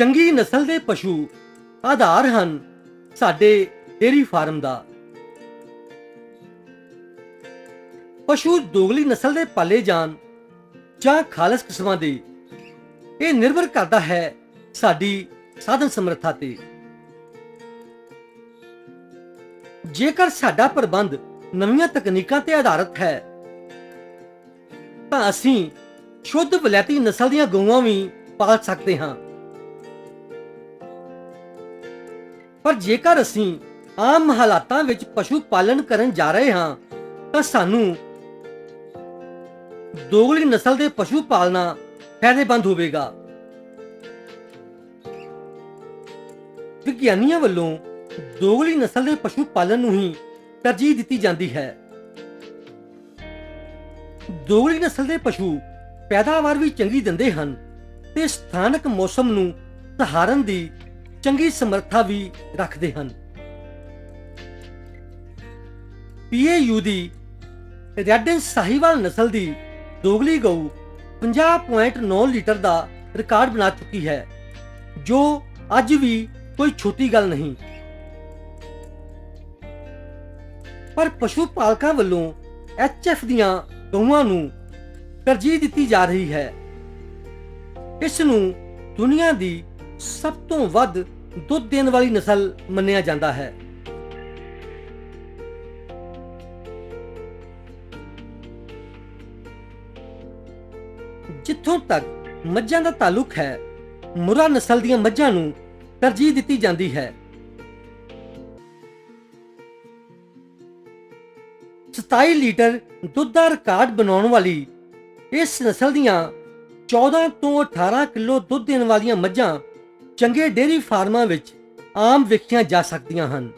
ਚੰਗੀ ਨਸਲ ਦੇ ਪਸ਼ੂ ਆਧਾਰ ਹਨ ਸਾਡੇ ਡੇਰੀ ਫਾਰਮ ਦਾ। ਪਸ਼ੂ ਦੋਗਲੀ ਨਸਲ ਦੇ ਪਾਲੇ ਜਾਣ ਜਾਂ ਖਾਲਸ ਕਿਸਮਾਂ ਦੇ, ਇਹ ਨਿਰਭਰ ਕਰਦਾ ਹੈ ਸਾਡੀ ਸਾਧਨ ਸਮਰੱਥਾ ਤੇ। ਜੇਕਰ ਸਾਡਾ ਪ੍ਰਬੰਧ ਨਵੀਆਂ ਤਕਨੀਕਾਂ ਤੇ ਆਧਾਰਿਤ ਹੈ, ਤਾਂ ਅਸੀਂ ਸ਼ੁੱਧ ਵਲੈਤੀ ਨਸਲ ਦੀਆਂ ਗਊਆਂ ਵੀ ਪਾਲ ਸਕਦੇ ਹਾਂ। ਪਰ ਜੇਕਰ ਅਸੀਂ ਆਮ ਹਾਲਾਤਾਂ ਵਿੱਚ ਪਸ਼ੂ ਪਾਲਣ ਕਰਨ ਜਾ ਰਹੇ ਹਾਂ, ਤਾਂ ਸਾਨੂੰ ਦੋਗਲੀ ਨਸਲ ਦੇ ਪਸ਼ੂ ਪਾਲਣਾ ਫਾਇਦੇਮੰਦ ਹੋਵੇਗਾ। ਵਿਗਿਆਨੀਆਂ ਵੱਲੋਂ ਦੋਗਲੀ ਨਸਲ ਦੇ ਪਸ਼ੂ ਪਾਲਣ ਨੂੰ ਹੀ ਤਰਜੀਹ ਦਿੱਤੀ ਜਾਂਦੀ ਹੈ। ਦੋਗਲੀ ਨਸਲ ਦੇ ਪਸ਼ੂ ਪੈਦਾਵਾਰ ਵੀ ਚੰਗੀ ਦਿੰਦੇ ਹਨ ਤੇ ਸਥਾਨਕ ਮੌਸਮ ਨੂੰ ਸਹਾਰਨ ਦੀ ਚੰਗੀ ਸਮਰੱਥਾ ਵੀ ਰੱਖਦੇ ਹਨ। ਪੀਏਯੂ ਦੀ ਰੈਡਨ ਸਾਹੀਵਾਲ ਨਸਲ ਦੀ ਦੋਗਲੀ ਗਊ 50.9 ਲੀਟਰ ਦਾ ਰਿਕਾਰਡ ਬਣਾ ਚੁੱਕੀ ਹੈ, ਜੋ ਅੱਜ ਵੀ ਕੋਈ ਛੋਟੀ ਗੱਲ ਨਹੀਂ। ਪਰ ਪਸ਼ੂ ਪਾਲਕਾਂ ਵੱਲੋਂ ਐਚਐਫ ਦੀਆਂ ਗਊਆਂ ਨੂੰ ਤਰਜੀਹ ਦਿੱਤੀ ਜਾ ਰਹੀ ਹੈ। ਇਸ ਨੂੰ ਦੁਨੀਆ ਦੀ ਸਭ ਤੋਂ ਵੱਧ ਦੁੱਧ ਦੇਣ ਵਾਲੀ ਨਸਲ ਮੰਨਿਆ ਜਾਂਦਾ ਹੈ। ਜਿੱਥੋਂ ਤੱਕ ਮੱਝਾਂ ਦਾ ਤਾਲੁਕ ਹੈ, ਮੁਰਾ ਨਸਲ ਦੀਆਂ ਮੱਝਾਂ ਨੂੰ ਤਰਜੀਹ ਦਿੱਤੀ ਜਾਂਦੀ ਹੈ। 27 ਲੀਟਰ ਦੁੱਧ ਦਾ ਰਿਕਾਰਡ ਬਣਾਉਣ ਵਾਲੀ ਇਸ ਨਸਲ ਦੀਆਂ 14 ਤੋਂ 18 ਕਿਲੋ ਦੁੱਧ ਦੇਣ ਵਾਲੀਆਂ ਮੱਝਾਂ ਚੰਗੇ ਡੇਅਰੀ ਫਾਰਮਾਂ ਵਿੱਚ ਆਮ ਵੇਖੀਆਂ ਜਾ ਸਕਦੀਆਂ ਹਨ।